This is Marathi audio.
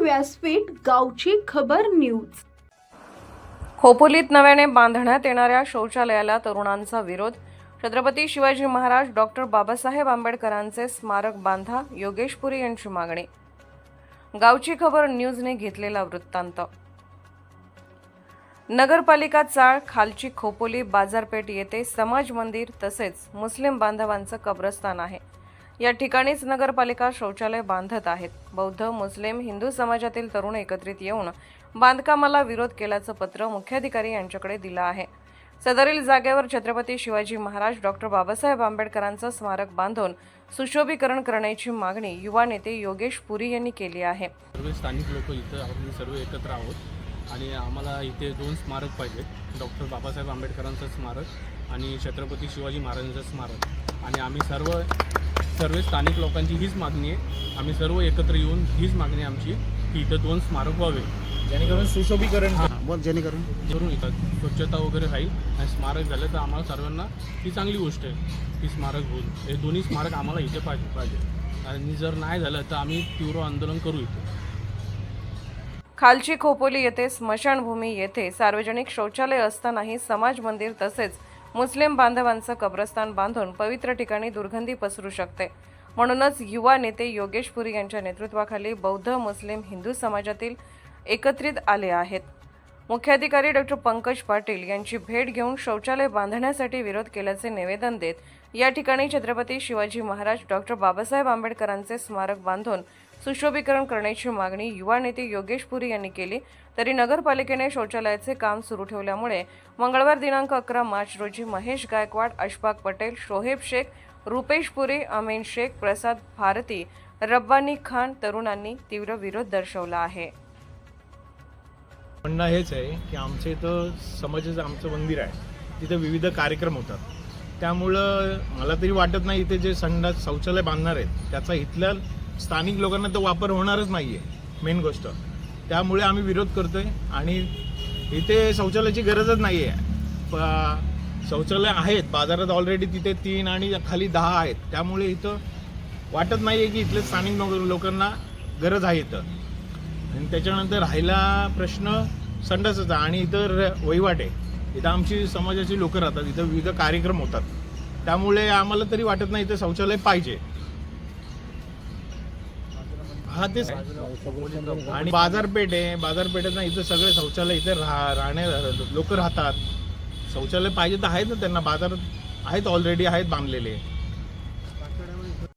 व्यासपीठ गावची खबर न्यूज. खोपोलीत नव्याने बांधण्यात येणाऱ्या शौचालयाला तरुणांचा विरोध. छत्रपती शिवाजी महाराज डॉक्टर बाबासाहेब आंबेडकरांचे स्मारक बांधा योगेश पुरी यांची मागणी. गावची खबर न्यूजने घेतलेला वृत्तांत. नगरपालिका चाळ खालची खोपोली बाजारपेठ येथे समाज मंदिर तसेच मुस्लिम बांधवांचं कब्रस्तान आहे. या ठिकाणीच नगरपालिका शौचालय बांधत आहेत. बौद्ध मुस्लिम हिंदू समाजातील तरुण एकत्रित येऊन बांधकामाला विरोध केल्याचं पत्र मुख्याधिकारी यांच्याकडे दिलं आहे. सदरील जागेवर छत्रपती शिवाजी महाराज डॉक्टर बाबासाहेब आंबेडकरांचं स्मारक बांधून सुशोभीकरण करण्याची मागणी युवा नेते योगेश पुरी यांनी केली आहे. सर्व स्थानिक लोक इथं आपण सर्व एकत्र आहोत. आणि आम्हाला इथे दोन स्मारक पाहिजेत डॉक्टर बाबासाहेब आंबेडकरांचं स्मारक आणि छत्रपती शिवाजी महाराजांचं स्मारक. आणि आम्ही सर्व सर्व स्थानिक लोकांची हीच मागणी आहे. आम्ही सर्व एकत्र येऊन हीच मागणी आमची की इथं दोन स्मारक व्हावे. जेणेकरून सुशोभीकरण. बोल जेणेकरून. करून येतात स्वच्छता वगैरे राहील आणि स्मारक झालं तर आम्हाला सर्वांना ही चांगली गोष्ट आहे की स्मारक होईल हे दोन्ही स्मारक आम्हाला इथे पाहिजे पाहिजे. आणि जर नाही झालं तर आम्ही तीव्र आंदोलन करू इथे. खालची खोपोली येथे स्मशानभूमी येथे सार्वजनिक शौचालय असतानाही समाज मंदिर तसेच मुस्लिम बांधवांचं कब्रस्तान बांधून पवित्र ठिकाणी दुर्गंधी पसरू शकते. म्हणूनच युवा नेते योगेश पुरी यांच्या नेतृत्वाखाली बौद्ध मुस्लिम हिंदू समाजातील एकत्रित आले आहेत. मुख्याधिकारी डॉक्टर पंकज पाटील यांची भेट घेऊन शौचालय बांधण्यासाठी विरोध केल्याचे निवेदन देत या ठिकाणी छत्रपती शिवाजी महाराज डॉक्टर बाबासाहेब आंबेडकरांचे स्मारक बांधून सुशोभीकरण करण्याची मागणी युवा नेते योगेश पुरी यांनी केली. तरी नगरपालिकेने शौचालयाचे काम सुरू ठेवल्यामुळे मंगळवार दिनांक अकरा मार्च रोजी महेश गायकवाड अशफाक पटेल शोहेब शेख रुपेश पुरी अमीन शेख प्रसाद भारती रब्बानी खान तरुणांनी तीव्र विरोध दर्शवला आहे. म्हणणं हेच आहे की आमच्या इथं समाजाचं आमचं मंदिर आहे. तिथं विविध कार्यक्रम होतात. त्यामुळं मला तरी वाटत नाही इथे जे संडास शौचालय बांधणार आहेत त्याचा इथल्या स्थानिक लोकांना तो वापर होणारच नाही आहे मेन गोष्ट. त्यामुळे आम्ही विरोध करतोय आणि इथे शौचालयाची गरजच नाही आहे प- शौचालय आहेत बाजारात ऑलरेडी तिथे तीन आणि खाली दहा आहेत. त्यामुळे इथं वाटत नाही आहे की इथले स्थानिक लो- लोकांना गरज आहे इथं. आणि त्याच्यानंतर राहिला प्रश्न संडासाचा आणि इतर वहिवाट. आहे इथं आमची समाजाची लोकं राहतात इथं विविध कार्यक्रम होतात. त्यामुळे आम्हाला तरी वाटत नाही इथं शौचालय पाहिजे. हा तेच. आणि बाजारपेठ आहे बाजारपेठेत ना इथं सगळे शौचालय इथे राहा राहणे लोक राहतात. शौचालय पाहिजे तर आहेत ना त्यांना बाजारात आहेत ऑलरेडी आहेत बांधलेले.